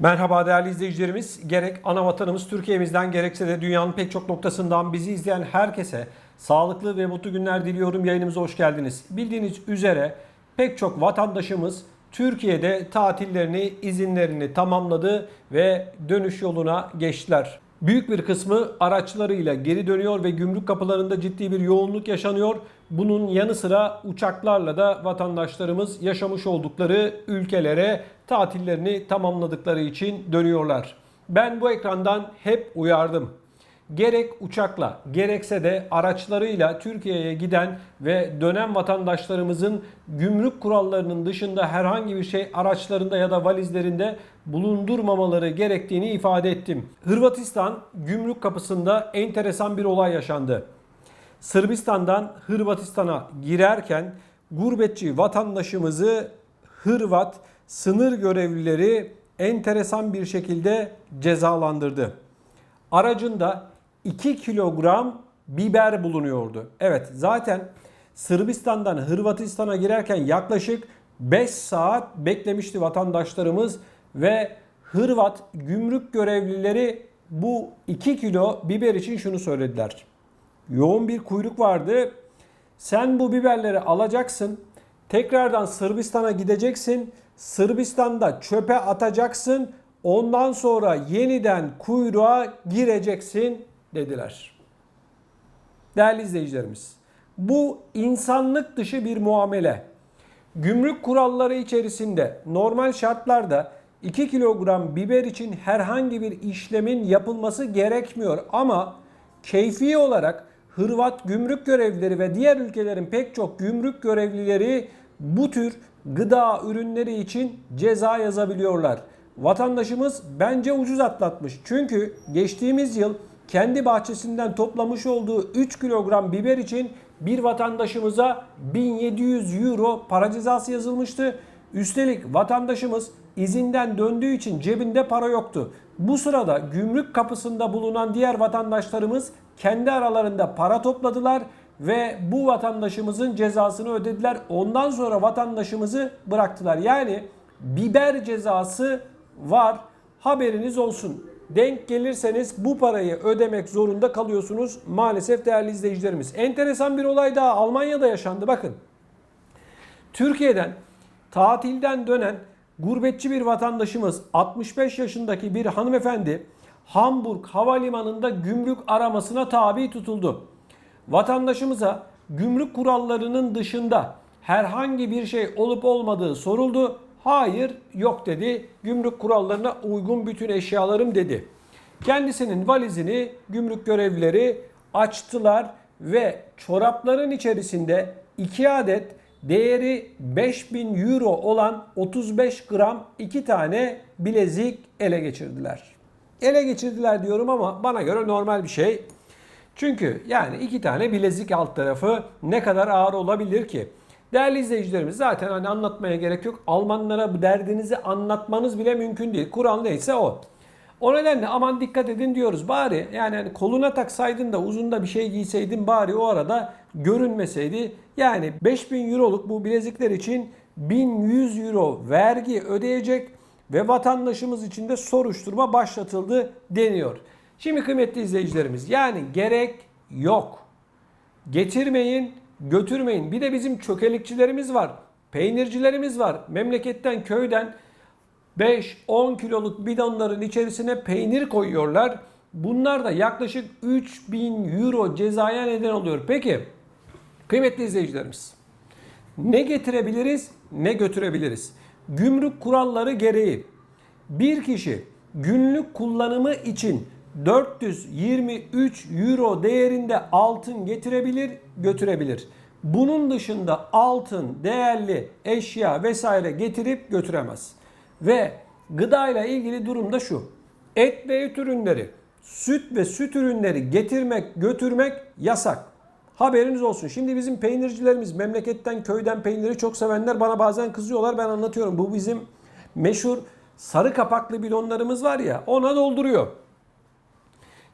Merhaba değerli izleyicilerimiz. Gerek ana vatanımız Türkiye'mizden gerekse de dünyanın pek çok noktasından bizi izleyen herkese sağlıklı ve mutlu günler diliyorum. Yayınımıza hoş geldiniz. Bildiğiniz üzere pek çok vatandaşımız Türkiye'de tatillerini, izinlerini tamamladı ve dönüş yoluna geçtiler. Büyük bir kısmı araçlarıyla geri dönüyor ve gümrük kapılarında ciddi bir yoğunluk yaşanıyor. Bunun yanı sıra uçaklarla da vatandaşlarımız yaşamış oldukları ülkelere tatillerini tamamladıkları için dönüyorlar. Ben bu ekrandan hep uyardım. Gerek uçakla gerekse de araçlarıyla Türkiye'ye giden ve dönen vatandaşlarımızın gümrük kurallarının dışında herhangi bir şey araçlarında ya da valizlerinde bulundurmamaları gerektiğini ifade ettim. Hırvatistan gümrük kapısında enteresan bir olay yaşandı. Sırbistan'dan Hırvatistan'a girerken gurbetçi vatandaşımızı Hırvat sınır görevlileri enteresan bir şekilde cezalandırdı. Aracında 2 kilogram biber bulunuyordu. Evet zaten Sırbistan'dan Hırvatistan'a girerken yaklaşık 5 saat beklemişti vatandaşlarımız ve Hırvat gümrük görevlileri bu 2 kilo biber için şunu söylediler. Yoğun bir kuyruk vardı. Sen bu biberleri alacaksın. Tekrardan Sırbistan'a gideceksin. Sırbistan'da çöpe atacaksın. Ondan sonra yeniden kuyruğa gireceksin dediler. Değerli izleyicilerimiz, bu insanlık dışı bir muamele. Gümrük kuralları içerisinde normal şartlarda 2 kilogram biber için herhangi bir işlemin yapılması gerekmiyor ama keyfi olarak Hırvat gümrük görevlileri ve diğer ülkelerin pek çok gümrük görevlileri bu tür gıda ürünleri için ceza yazabiliyorlar. Vatandaşımız bence ucuz atlatmış. Çünkü geçtiğimiz yıl kendi bahçesinden toplamış olduğu 3 kilogram biber için bir vatandaşımıza 1700 euro para cezası yazılmıştı. Üstelik vatandaşımız izinden döndüğü için cebinde para yoktu. Bu sırada gümrük kapısında bulunan diğer vatandaşlarımız kendi aralarında para topladılar ve bu vatandaşımızın cezasını ödediler. Ondan sonra vatandaşımızı bıraktılar. Yani biber cezası var. Haberiniz olsun. Denk gelirseniz bu parayı ödemek zorunda kalıyorsunuz maalesef değerli izleyicilerimiz. Enteresan bir olay daha Almanya'da yaşandı bakın. Türkiye'den tatilden dönen gurbetçi bir vatandaşımız 65 yaşındaki bir hanımefendi Hamburg Havalimanı'nda gümrük aramasına tabi tutuldu. Vatandaşımıza gümrük kurallarının dışında herhangi bir şey olup olmadığı soruldu. Hayır yok dedi. Gümrük kurallarına uygun bütün eşyalarım dedi. Kendisinin valizini gümrük görevlileri açtılar ve çorapların içerisinde 2 adet değeri 5000 euro olan 35 gram 2 tane bilezik ele geçirdiler. Ele geçirdiler diyorum ama bana göre normal bir şey. Çünkü yani iki tane bilezik alt tarafı ne kadar ağır olabilir ki? Değerli izleyicilerimiz zaten hani anlatmaya gerek yok. Almanlara bu derdinizi anlatmanız bile mümkün değil. Kural neyse o. O nedenle aman dikkat edin diyoruz. Bari yani hani koluna taksaydın da uzunda bir şey giyseydin bari o arada görünmeseydi. Yani 5000 euroluk bu bilezikler için 1100 euro vergi ödeyecek ve vatandaşımız için de soruşturma başlatıldı deniyor. Şimdi kıymetli izleyicilerimiz yani gerek yok. Getirmeyin, götürmeyin. Bir de bizim çökelikçilerimiz var. Peynircilerimiz var. Memleketten, köyden 5-10 kiloluk bidonların içerisine peynir koyuyorlar. Bunlar da yaklaşık 3000 euro cezaya neden oluyor. Peki kıymetli izleyicilerimiz ne getirebiliriz ne götürebiliriz? Gümrük kuralları gereği bir kişi günlük kullanımı için 423 euro değerinde altın getirebilir, götürebilir. Bunun dışında altın, değerli eşya vesaire getirip götüremez. Ve gıda ile ilgili durum da şu. Et ve et ürünleri, süt ve süt ürünleri getirmek, götürmek yasak. Haberiniz olsun. Şimdi bizim peynircilerimiz memleketten, köyden peyniri çok sevenler bana bazen kızıyorlar. Ben anlatıyorum. Bu bizim meşhur sarı kapaklı bidonlarımız var ya ona dolduruyor.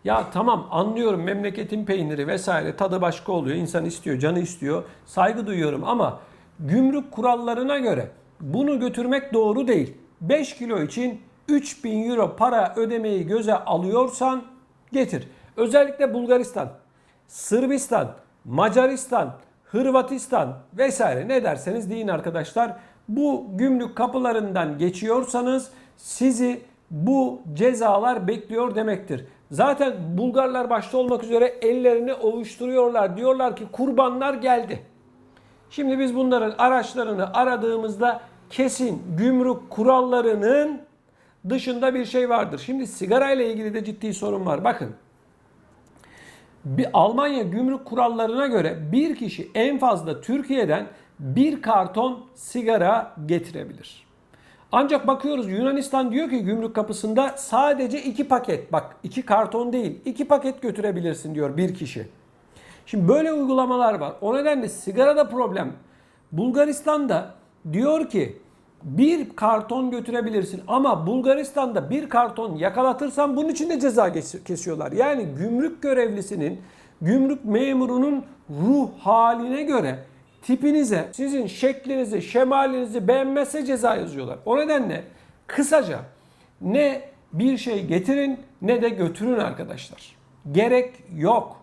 Ya tamam anlıyorum memleketin peyniri vesaire tadı başka oluyor. İnsan istiyor, canı istiyor. Saygı duyuyorum ama gümrük kurallarına göre bunu götürmek doğru değil. 5 kilo için 3000 euro para ödemeyi göze alıyorsan getir. Özellikle Bulgaristan, Sırbistan, Macaristan, Hırvatistan vesaire ne derseniz deyin arkadaşlar. Bu gümrük kapılarından geçiyorsanız sizi bu cezalar bekliyor demektir. Zaten Bulgarlar başta olmak üzere ellerini ovuşturuyorlar. Diyorlar ki kurbanlar geldi. Şimdi biz bunların araçlarını aradığımızda kesin gümrük kurallarının dışında bir şey vardır. Şimdi sigara ile ilgili de ciddi sorun var. Bakın. Bir Almanya gümrük kurallarına göre bir kişi en fazla Türkiye'den bir karton sigara getirebilir. Ancak bakıyoruz Yunanistan diyor ki gümrük kapısında sadece iki paket bak iki karton değil iki paket götürebilirsin diyor bir kişi. Şimdi böyle uygulamalar var. O nedenle sigarada problem. Bulgaristan'da diyor ki bir karton götürebilirsin ama Bulgaristan'da bir karton yakalatırsan bunun için de ceza kes- kesiyorlar. Yani gümrük görevlisinin, gümrük memurunun ruh haline göre tipinize, sizin şeklinizi, şemalinizi beğenmezse ceza yazıyorlar. O nedenle kısaca ne bir şey getirin ne de götürün arkadaşlar. Gerek yok.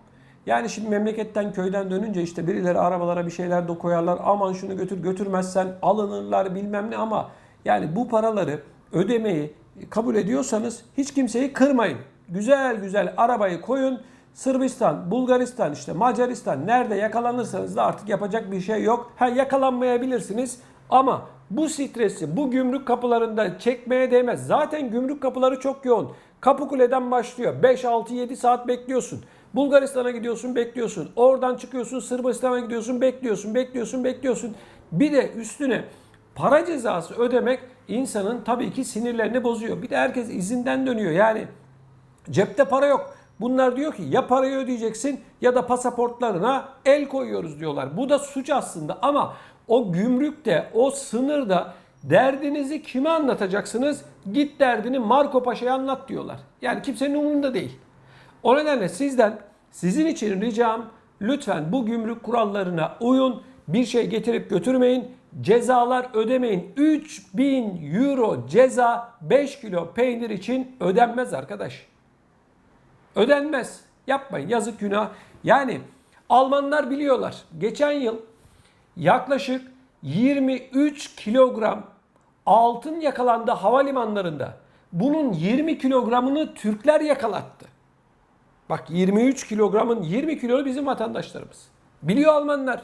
Yani şimdi memleketten köyden dönünce işte birileri arabalara bir şeyler de koyarlar. Aman şunu götür götürmezsen alınırlar bilmem ne ama yani bu paraları ödemeyi kabul ediyorsanız hiç kimseyi kırmayın. Güzel güzel arabayı koyun. Sırbistan, Bulgaristan, işte Macaristan nerede yakalanırsanız da artık yapacak bir şey yok. Ha yakalanmayabilirsiniz ama bu stresi bu gümrük kapılarında çekmeye değmez. Zaten gümrük kapıları çok yoğun. Kapıkule'den başlıyor. 5, 6, 7 saat bekliyorsun. Bulgaristan'a gidiyorsun bekliyorsun. Oradan çıkıyorsun Sırbistan'a gidiyorsun bekliyorsun bekliyorsun bekliyorsun. Bir de üstüne para cezası ödemek insanın tabii ki sinirlerini bozuyor. Bir de herkes izinden dönüyor. Yani cepte para yok. Bunlar diyor ki ya parayı ödeyeceksin ya da pasaportlarına el koyuyoruz diyorlar. Bu da suç aslında ama o gümrükte, o sınırda derdinizi kime anlatacaksınız? Git derdini Marco Paşa'ya anlat diyorlar. Yani kimsenin umurunda değil. O nedenle sizden sizin için ricam lütfen bu gümrük kurallarına uyun. Bir şey getirip götürmeyin. Cezalar ödemeyin. 3000 euro ceza 5 kilo peynir için ödenmez arkadaş. Ödenmez. Yapmayın. Yazık günah. Yani Almanlar biliyorlar. Geçen yıl yaklaşık 23 kilogram altın yakalandı havalimanlarında. Bunun 20 kilogramını Türkler yakalattı. Bak 23 kilogramın 20 kilolu bizim vatandaşlarımız. Biliyor Almanlar.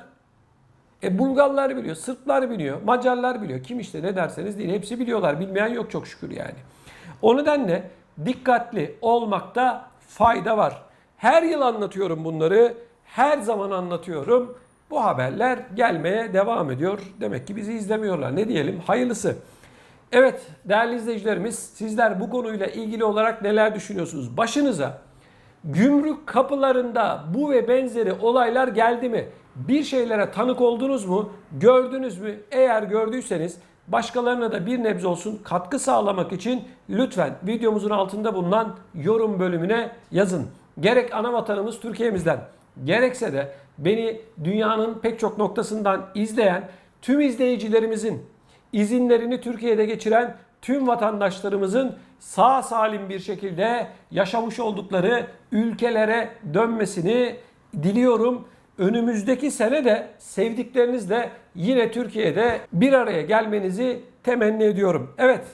E Bulgarlar biliyor, Sırplar biliyor, Macarlar biliyor. Kim işte ne derseniz deyin hepsi biliyorlar. Bilmeyen yok çok şükür yani. O nedenle dikkatli olmakta fayda var. Her yıl anlatıyorum bunları. Her zaman anlatıyorum. Bu haberler gelmeye devam ediyor. Demek ki bizi izlemiyorlar. Ne diyelim? Hayırlısı. Evet değerli izleyicilerimiz sizler bu konuyla ilgili olarak neler düşünüyorsunuz? Başınıza gümrük kapılarında bu ve benzeri olaylar geldi mi? Bir şeylere tanık oldunuz mu? Gördünüz mü? Eğer gördüyseniz başkalarına da bir nebze olsun katkı sağlamak için lütfen videomuzun altında bulunan yorum bölümüne yazın. Gerek ana vatanımız Türkiye'mizden gerekse de beni dünyanın pek çok noktasından izleyen tüm izleyicilerimizin izinlerini Türkiye'de geçiren tüm vatandaşlarımızın sağ salim bir şekilde yaşamış oldukları ülkelere dönmesini diliyorum. Önümüzdeki sene de sevdiklerinizle yine Türkiye'de bir araya gelmenizi temenni ediyorum. Evet,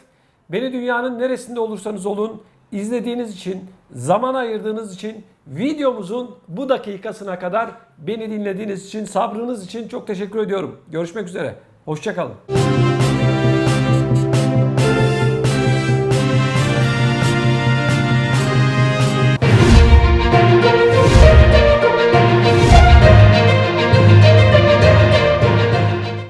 beni dünyanın neresinde olursanız olun izlediğiniz için, zaman ayırdığınız için, videomuzun bu dakikasına kadar beni dinlediğiniz için, sabrınız için çok teşekkür ediyorum. Görüşmek üzere. Hoşçakalın.